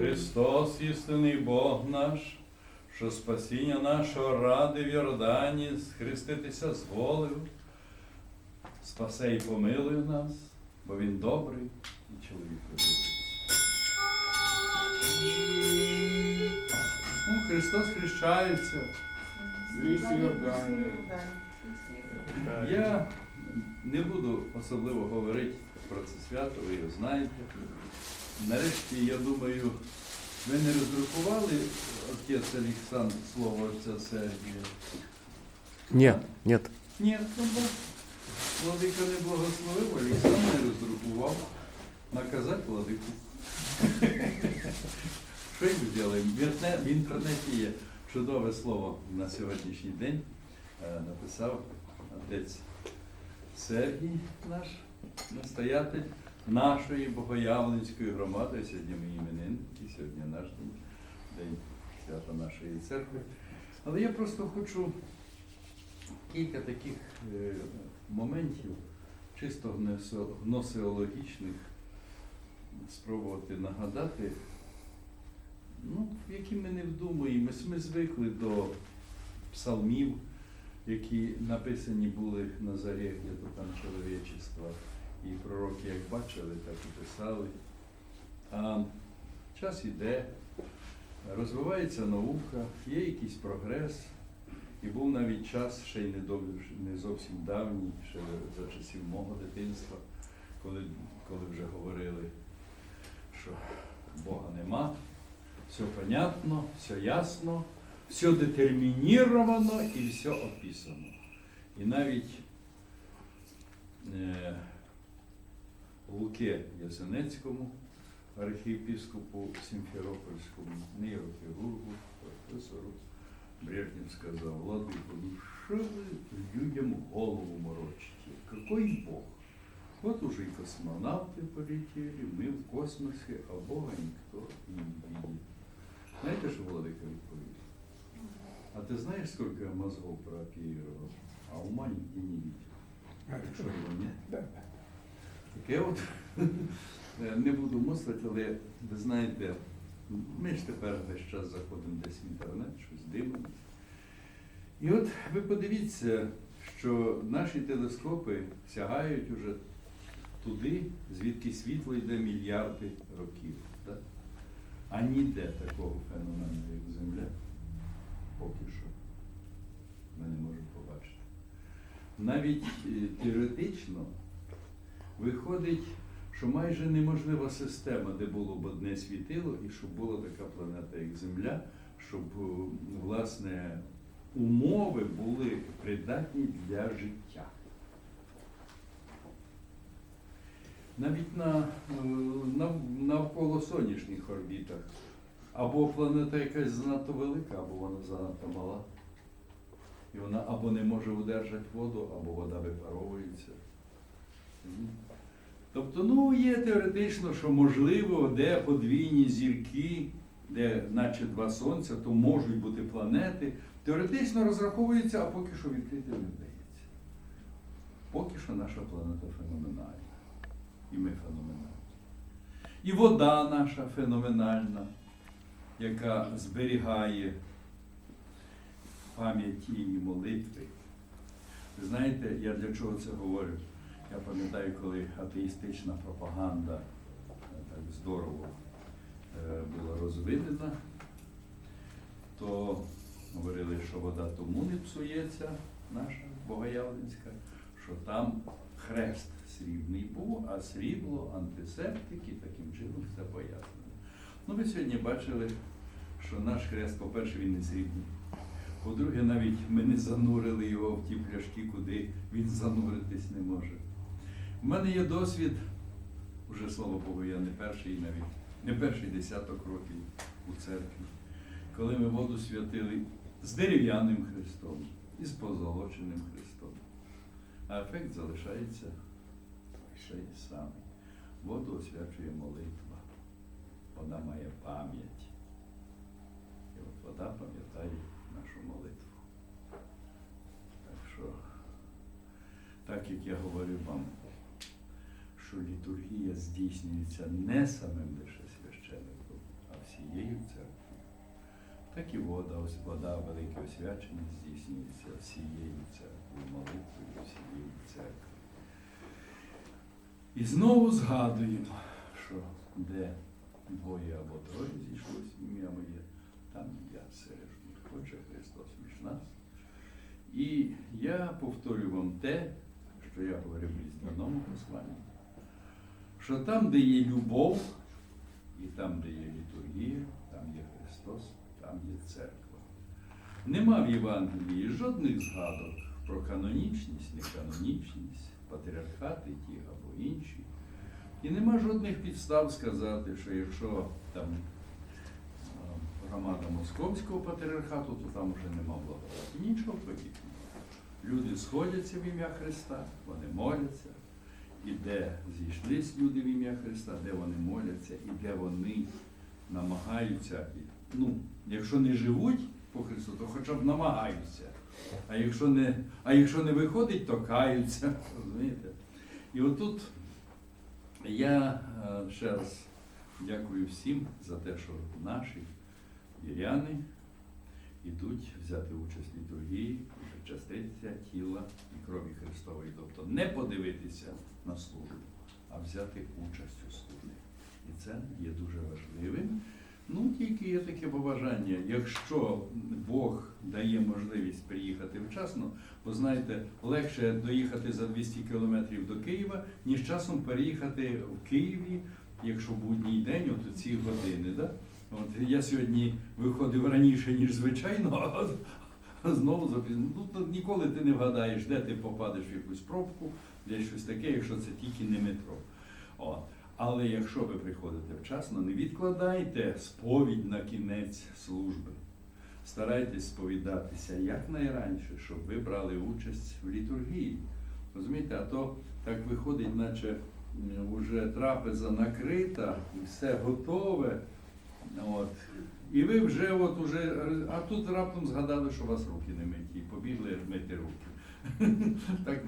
Христос, істинний Бог наш, що спасіння нашого ради в Йордані схреститися зволив, спасе і помилуй нас, бо Він добрий і чоловік любить. Ну, Христос хрещається. Йордані. Я не буду особливо говорити про це свято, ви його знаєте. Нарешті, я думаю, ви не роздрукували отець Олександр слово отця Сергія? Нет, нет. Ні, ну бо владика не благословив, Олександр не роздрукував. Наказати владику. Що й ми робимо? В інтернеті є чудове слово на сьогоднішній день. Е, Написав отець Сергій, наш настоятель нашої Богоявленської громади. Сьогодні ми іменинники, сьогодні наш день, день свята нашої церкви. Але я просто хочу кілька таких е, моментів, чисто гносеологічних, спробувати нагадати, ну, які ми не вдумуємось. Ми звикли до псалмів, які написані були на где-то там чоловічества. І пророки, як бачили, так і писали. А час іде, розвивається наука, є якийсь прогрес. І був навіть час, ще й не, зовсім давній, ще за часів мого дитинства, коли, коли вже говорили, що Бога нема, все понятно, все ясно, все детермініровано і все описано. І навіть е, Луке Ясенецькому, архієпіскопу Сімферопольському, нейрохірургу, професору, Брежнев сказав, Владыко, ну что вы людям голову морочите? Какой Бог? Вот уже и космонавты полетели, мы в космосе, а Бога никто и не видит. Знаете, что Владыка відповів? А ты знаешь, сколько я мозгов прооперировал, а ума нигде не видел? Так що його нет? Таке от е, не буду мислити, але ви знаєте, ми ж тепер весь час заходимо десь в інтернет, щось дивимося. І от ви подивіться, що наші телескопи сягають уже туди, звідки світло йде мільярди років. Так? А ніде такого феномену, як Земля, поки що ми не можемо побачити. Навіть е, теоретично виходить, що майже неможлива система, де було б одне світило, і щоб була така планета, як Земля, щоб е, власне умови були придатні для життя. Навіть на, е, на, навколо сонячних орбітах. Або планета якась занадто велика, або вона занадто мала. І вона або не може удержати воду, або вода випаровується. Тобто, ну, є теоретично, що можливо, де подвійні зірки, де наче два сонця, то можуть бути планети. Теоретично розраховується, а поки що відкрити не вдається. Поки що наша планета феноменальна. І ми феноменальні. І вода наша феноменальна, яка зберігає пам'яті і молитви. Ви знаєте, я для чого це говорю? Я пам'ятаю, коли атеїстична пропаганда так здорово е, була розвинена, то говорили, що вода тому не псується, наша богоявленська, що там хрест срібний був, а срібло, антисептики, таким чином все пояснено. Ну, ви сьогодні бачили, що наш хрест, по-перше, він не срібний. По-друге, навіть ми не занурили його в ті пляшки, куди він зануритись не може. У мене є досвід, уже слава Богу, я не перший навіть, не перший десяток років у церкві, коли ми воду святили з дерев'яним хрестом і з позолоченим хрестом. А ефект залишається ще самий. Воду освячує молитва. Вона має пам'ять. І от вода пам'ятає нашу молитву. Так що, так як я говорив вам, що літургія здійснюється не самим лише священником, а всією церквою. Так і вода, ось вода, велике освячення здійснюється всією церквою, молитвою всієї церкви. І знову згадуємо, що де двоє або троє зійшлось ім'я моє, там я серед них. Отже, Христос між нас. І я повторю вам те, що я говорив в різдвяному посланні, що там, де є любов, і там, де є літургія, там є Христос, там є церква. Нема в Євангелії жодних згадок про канонічність, неканонічність, патріархати ті або інші. І нема жодних підстав сказати, що якщо там громада Московського патріархату, то там вже нема благодаті. Нічого подібного. Люди сходяться в ім'я Христа, вони моляться. І де зійшлись люди в ім'я Христа, де вони моляться, і де вони намагаються, ну, якщо не живуть по Христу, то хоча б намагаються. А якщо не, а якщо не виходить, то каються. Розумієте? І отут я е, ще раз дякую всім за те, що наші віряни йдуть взяти участь в літургії, причаститися тіла і крові Христової. Тобто не подивитися на службу, а взяти участь у службі. І це є дуже важливим. Ну, тільки є таке побажання, якщо Бог дає можливість приїхати вчасно, бо знаєте, легше доїхати за 200 кілометрів до Києва, ніж часом переїхати в Києві, якщо будній день, от у ці години. Да? От я сьогодні виходив раніше, ніж звичайно, а знову запізно. Ну, ніколи ти не вгадаєш, де ти попадеш в якусь пробку, де щось таке, якщо це тільки не метро. От. Але якщо ви приходите вчасно, не відкладайте сповідь на кінець служби. Старайтесь сповідатися якнайраніше, щоб ви брали участь в літургії. Розумієте, а то так виходить, наче вже трапеза накрита, і все готове. От. І ви вже от уже, а тут раптом згадали, що у вас руки не миті, побігли мити руки. так,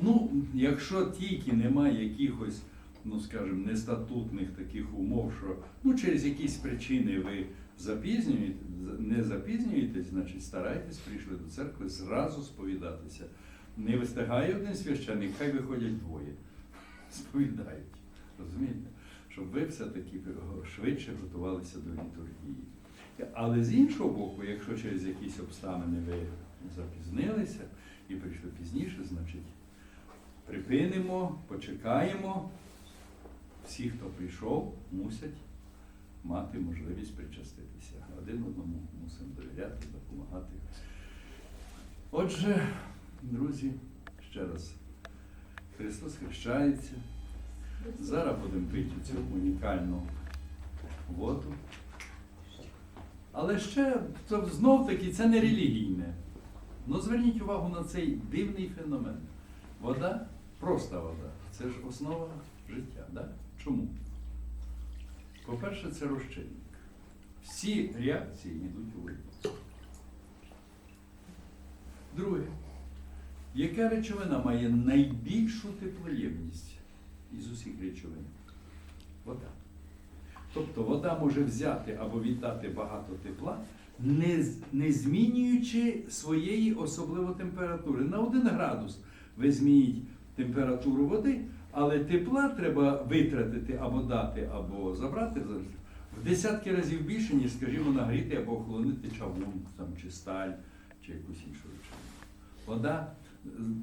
ну, якщо тільки немає якихось, ну скажімо, нестатутних таких умов, що ну, через якісь причини ви запізнюєте, не запізнюєтесь, значить старайтесь, прийшли до церкви, зразу сповідатися. Не вистигає один священник, хай виходять двоє. Сповідають. Розумієте? Щоб ви все-таки швидше готувалися до літургії. Але з іншого боку, якщо через якісь обставини ви запізнилися і прийшли пізніше, значить припинимо, почекаємо. Всі, хто прийшов, мусять мати можливість причаститися. Один одному мусимо довіряти, допомагати. Отже, друзі, ще раз, Христос хрещається. Зараз будемо пити цю унікальну воду. Але ще це знов таки це не релігійне. Ну зверніть увагу на цей дивний феномен. Вода, проста вода, це ж основа життя. Да? Чому? По-перше, це розчинник. Всі реакції йдуть у воду. Друге, яка речовина має найбільшу теплоємність із усіх речовин? Вода. Тобто вода може взяти або віддати багато тепла, не, не змінюючи своєї особливо температури. На 1 градус ви змініть температуру води, але тепла треба витратити або дати, або забрати в десятки разів більше, ніж, скажімо, нагріти або охолонити чавун там, чи сталь, чи якусь іншу речовину. Вода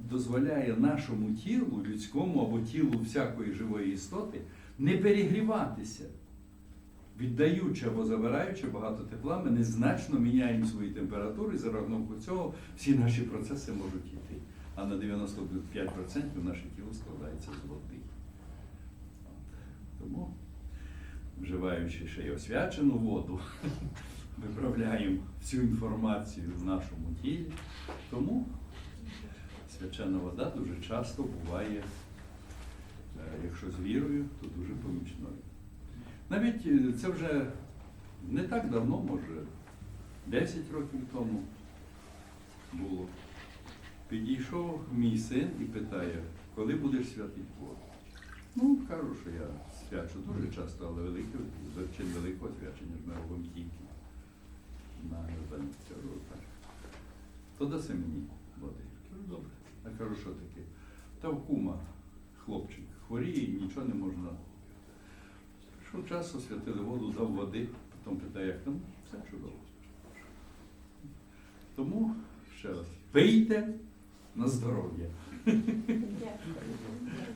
дозволяє нашому тілу, людському або тілу всякої живої істоти, не перегріватися. Віддаючи або забираючи багато тепла, ми незначно міняємо свої температури, і за рахунок цього всі наші процеси можуть йти. А на 95% наше тіло складається з води. Тому, вживаючи ще й освячену воду, виправляємо всю інформацію в нашому тілі. Тому свячена вода дуже часто буває, е, якщо з вірою, то дуже помічною. Навіть е, це вже не так давно, може, 10 років тому було. Підійшов мій син і питає, коли будеш святити воду? Ну, кажу, що я свячу дуже часто, але велике, чин великого свячення ж ми робимо Кажу, так. То даси мені води. Добре. Я кажу, що таке? Та в кума хлопчик хворіє, нічого не можна. Прийшов час, освятили воду, дав води, потім питає, як там, все чудово. Тому ще раз, пийте на здоров'я.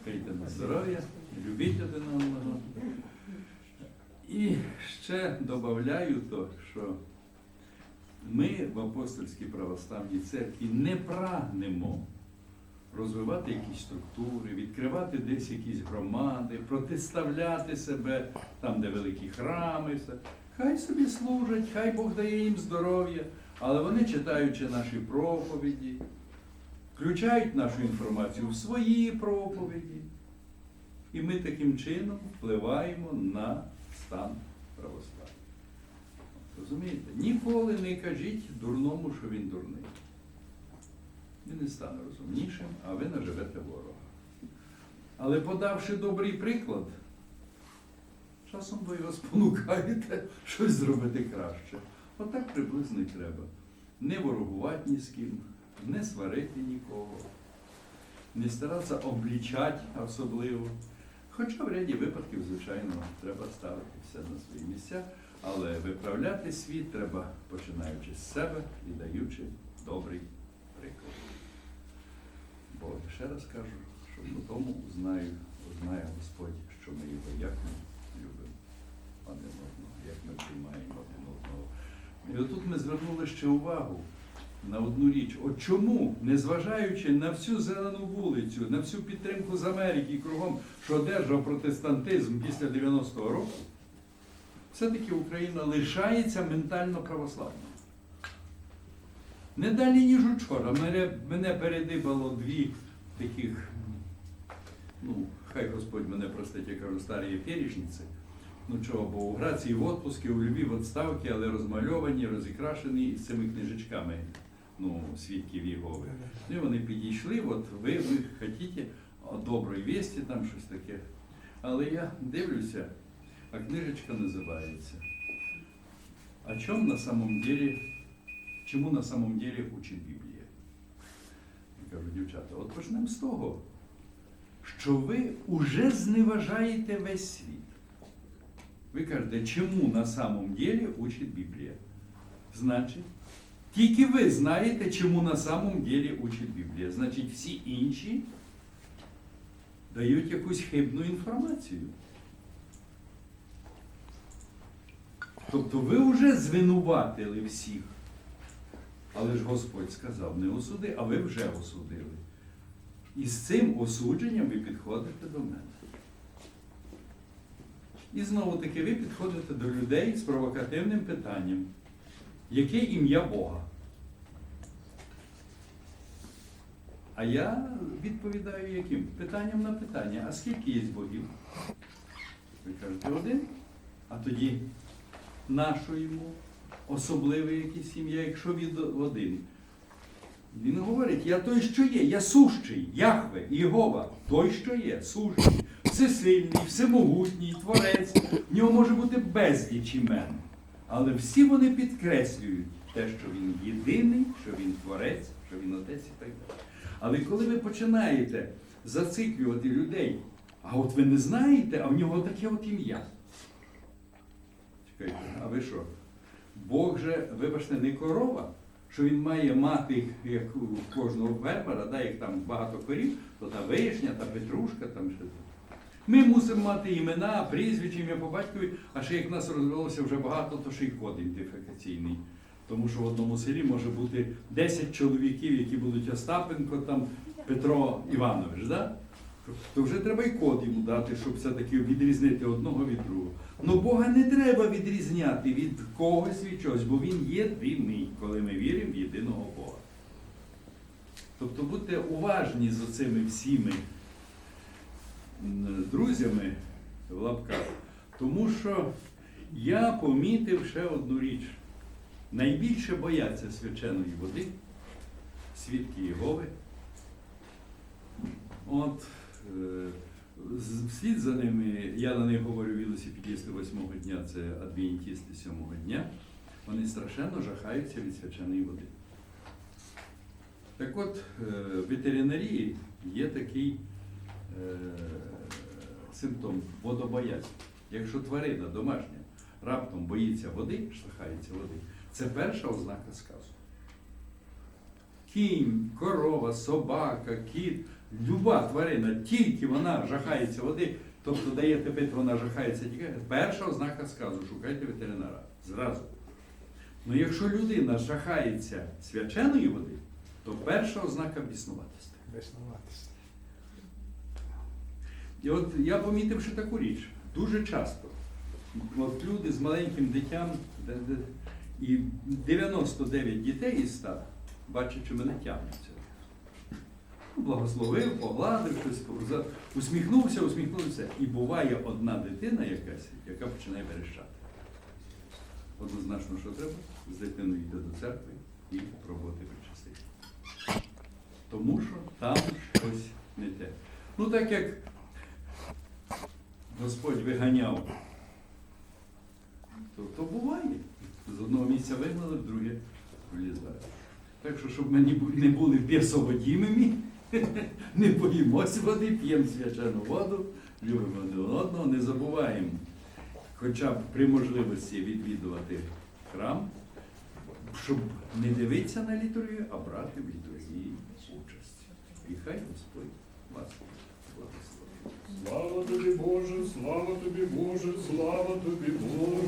Пийте на здоров'я, любіть один одного. І ще додаю то, що ми в апостольській православній церкві не прагнемо розвивати якісь структури, відкривати десь якісь громади, протиставляти себе там, де великі храми. Все. Хай собі служать, хай Бог дає їм здоров'я, але вони, читаючи наші проповіді, включають нашу інформацію в свої проповіді. І ми таким чином впливаємо на стан православ'я. Розумієте? Ніколи не кажіть дурному, що він дурний. Він не стане розумнішим, а ви наживете ворога. Але подавши добрий приклад, часом ви його спонукаєте щось зробити краще. Отак приблизно і треба. Не ворогувати ні з ким, не сварити нікого, не старатися облічати особливо. Хоча в ряді випадків, звичайно, треба ставити все на свої місця, але виправляти світ треба починаючи з себе і даючи добрий приклад. Бо ще раз кажу, що по тому узнаю, узнає Господь, що ми його як ми любимо один одного, як ми приймаємо один одного. І отут ми звернули ще увагу на одну річ. От чому, незважаючи на всю зелену вулицю, на всю підтримку з Америки кругом, що одержав протестантизм після 90-го року, все-таки Україна лишається ментально православною. Не далі, ніж учора. Мене, мене передибало дві таких, ну, хай Господь мене простить, я кажу, старі перішниці. Ну чого, бо у Грації в отпуску, у Львів відставки, але розмальовані, розікрашені з цими книжечками, ну, свідків Єгови. Ну, і вони підійшли, от ви, ви хотіте о, доброї вісті, там щось таке. Але я дивлюся, а книжечка називається. О чому на самом деле, чому на самом деле учить Біблія? Я кажу, дівчата, от почнемо з того, що ви уже зневажаєте весь світ. Ви кажете, чому на самом деле учить Біблія? Значить, тільки ви знаєте, чому на самом деле учить Біблія. Значить, всі інші дають якусь хибну інформацію. Тобто ви вже звинуватили всіх. Але ж Господь сказав, не осуди, а ви вже осудили. І з цим осудженням ви підходите до мене. І знову таки ви підходите до людей з провокативним питанням. Яке ім'я Бога? А я відповідаю яким? Питанням на питання. А скільки є богів? Ви кажете один, а тоді нащо йому особливе якесь ім'я, якщо він один. Він говорить, я той, що є, я сущий, Яхве, Єгова, той, що є, сущий, всесильний, всемогутній, творець. В нього може бути безліч імен. Але всі вони підкреслюють те, що він єдиний, що він творець, що він отець і так далі. Але коли ви починаєте зациклювати людей, а от ви не знаєте, а в нього таке от ім'я. Чекайте, а ви що? Бог же, вибачте, не корова, що він має мати, як у кожного фермера, да, як там багато корів, то та вишня, та петрушка, там ще. Ми мусимо мати імена, прізвища, ім'я по батькові, а ще як нас розвелося вже багато, то ще й код ідентифікаційний. Тому що в одному селі може бути 10 чоловіків, які будуть Остапенко, там Петро Іванович. Да? То вже треба і код йому дати, щоб все-таки відрізнити одного від другого. Ну Бога не треба відрізняти від когось від чогось, бо Він єдиний, коли ми віримо в єдиного Бога. Тобто будьте уважні з оцими всіми друзями в лапках, тому що я помітив ще одну річ. Найбільше бояться свяченої води, свідки Єгови. От, вслід за ними, я на них говорю велосипедісти восьмого дня, це адвентісти сьомого дня. Вони страшенно жахаються від свяченої води. Так от, е, в ветеринарії є такий е, симптом водобоязнь. Якщо тварина домашня раптом боїться води, штахається води, це перша ознака сказу. Кінь, корова, собака, кіт, люба тварина, тільки вона жахається води, тобто даєте пити, вона жахається тікає. Перша ознака сказу, шукайте ветеринара. Зразу. Ну якщо людина жахається свяченої води, то перша ознака біснуватості. Веснуватися. І от я помітив ще таку річ. Дуже часто от люди з маленьким дитям, і 99 дітей із 100, бачачи мене тягнуться. Благословив, погладив, за- усміхнувся, усміхнувся. І буває одна дитина якась, яка починає верещати. Однозначно, що треба, з дитиною йти до церкви і пробувати причастити. Тому що там щось не те. Ну так як Господь виганяв, то, то буває. З одного місця вигнали, в друге влізають. Так що, щоб ми не були бісоводімими, не боїмося води, п'ємо свячену воду, любимо один одного, не забуваємо хоча б при можливості відвідувати храм, щоб не дивитися на літургію, а брати в літургії участь. І хай Господь вас благословить. Слава тобі, Боже, слава тобі, Боже, слава тобі, Боже.